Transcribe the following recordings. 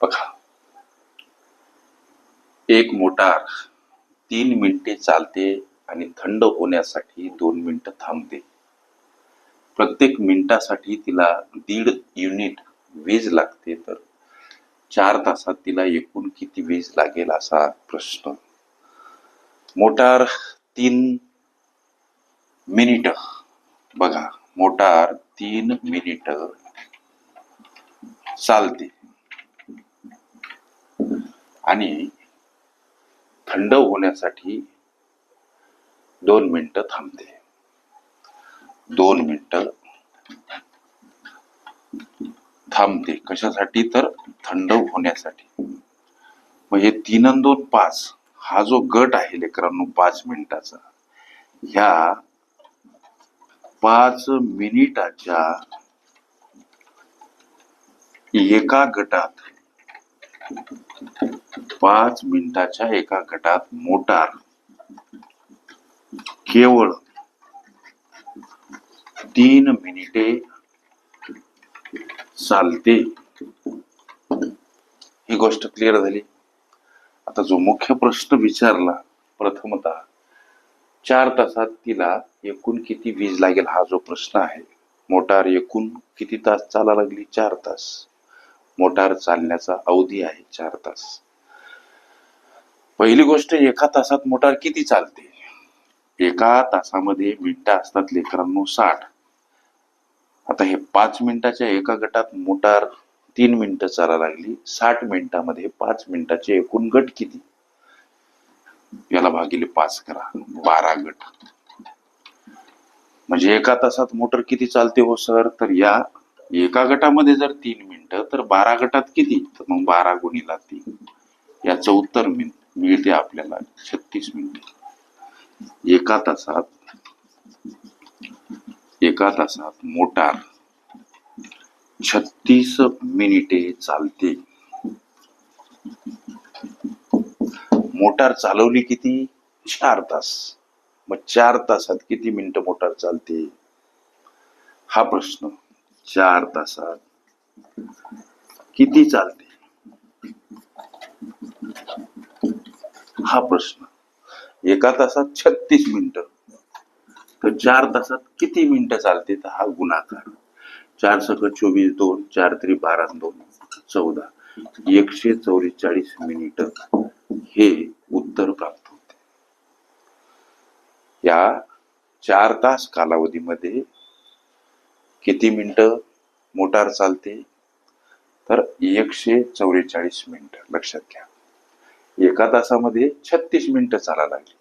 बघा. एक मोटार तीन मिनिटे चालते आणि थंड होण्यासाठी दोन मिनिटं थांबते. प्रत्येक मिनिटासाठी तिला दीड युनिट वीज लागते तर चार तासात तिला एकूण किती वीज लागेल असा प्रश्न. मोटार तीन मिनिट. बघा मोटार तीन मिनिट चालते. आणि थंड होण्यासाठी दोन मिनटं थांबते. दोन मिनटं थांबते. कशासाठी? तर थंड होण्यासाठी. मग हे तीन दोन पाच हा जो गट आहे लेकरांनो पाच मिनिटाचा ह्या पाच मिनिटाच्या एका गटात पाच मिनिटाच्या एका गटात मोटार केवळ तीन मिनिटे चालते. ही गोष्ट क्लिअर झाली. आता जो मुख्य प्रश्न विचारला प्रथमतः चार तासात तिला एकूण किती वीज लागेल हा जो प्रश्न आहे मोटार एकूण किती तास चाला लागली? चार तास. मोटार चालण्याचा अवधी आहे चार तास. पहिली गोष्ट एका तासात मोटार किती चालते? एका तासामध्ये मिनिटं असतात लेकरांनो साठ. आता हे पाच मिनिटाच्या एका गटात मोटार तीन मिनिटं चाला लागली साठ मिनिटामध्ये पाच मिनिटाचे एकूण गट किती? याला भागिले पाच करा बारा गट. म्हणजे एका तासात मोटर किती चालते हो सर? तर या एका गटामध्ये जर तीन मिनिटं तर बारा गटात किती? तर मग बारा गुणीला तीन. याचं उत्तर मिन मिळते आपल्याला छत्तीस मिनिटे. एका तासात एका तासात मोटार छत्तीस मिनिटे चालते. मोटार चालवली किती? चार तास. मग चार तासात किती मिनिटं मोटार चालते? हा प्रश्न. चार तासात. किती चालते? हा प्रश्न. एका तासात छत्तीस मिनिटं. तर चार तासात किती मिनिटं चालते? तर हा गुणाकार. चार सकट चोवीस दोन चार त्रि बारा दोन चौदा. एकशे चौवेचाळीस मिनिट हे उत्तर प्राप्त होते. या चार तास कालावधीमध्ये किती मिनटं मोटार चालते? तर एकशे चौवेचाळीस मिनिट लक्षात घ्या. एका तासामध्ये छत्तीस मिनिटं चाला लागली.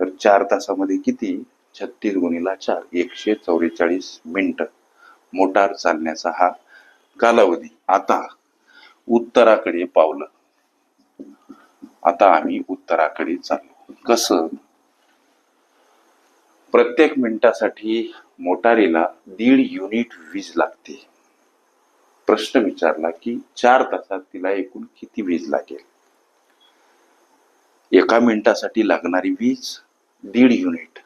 तर चार तासामध्ये किती? छत्तीस गुणीला चार एकशे चौवेचाळीस मिनटं. मोटार चालण्याचा हा कालावधी. आता उत्तराकडे पावलं. आता आम्ही उत्तराकडे चाललो. कसं? प्रत्येक मिनिटासाठी मोटारीला दीड युनिट वीज लागते. प्रश्न विचारला की चार तासात तिला एकूण किती वीज लागेल? एका मिनिटासाठी लागणारी वीज दीड युनिट.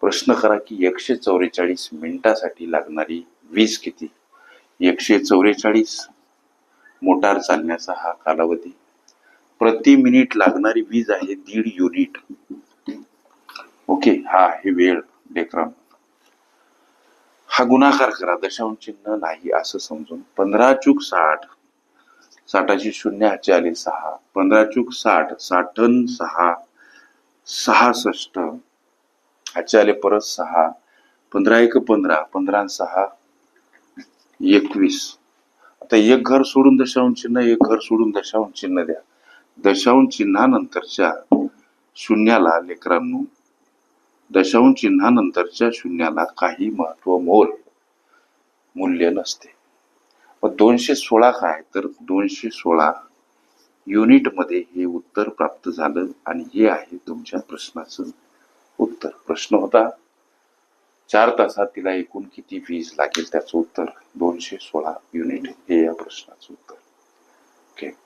प्रश्न करा की एकशे चौवेचाळीस मिनिटासाठी लागणारी वीज किती? एकशे चौवेचाळीस. मोटार चालण्याचा हा कालावधी. प्रति मिनिट लागणारी वीज आहे दीड युनिट. ओके हा हे वेळ लेकरांनो हा गुणाकार करा दशांश चिन्ह नाही असं समजून. पंधरा चूक साठ साठाची शून्य हाचे आले सहा. पंधरा चूक साठ साठन सहा सहासष्ट. हाचे आले परत सहा. पंधरा एक पंधरा पंधरा सहा एकवीस. आता एक घर सोडून दशांश चिन्ह एक घर सोडून दशांश चिन्ह द्या. दशांश चिन्हानंतरच्या शून्याला लेकरांनो दशांश चिन्हानंतरच्या शून्याला काही महत्त्व मोल मूल्य नसते. मग दोनशे सोळा काय? तर दोनशे सोळा युनिटमध्ये हे उत्तर प्राप्त झालं आणि हे आहे तुमच्या प्रश्नाचं उत्तर. प्रश्न होता चार तासात तिला एकूण किती वीज लागेल त्याचं उत्तर? दोनशे सोळा युनिट हे या प्रश्नाचं उत्तर. ओके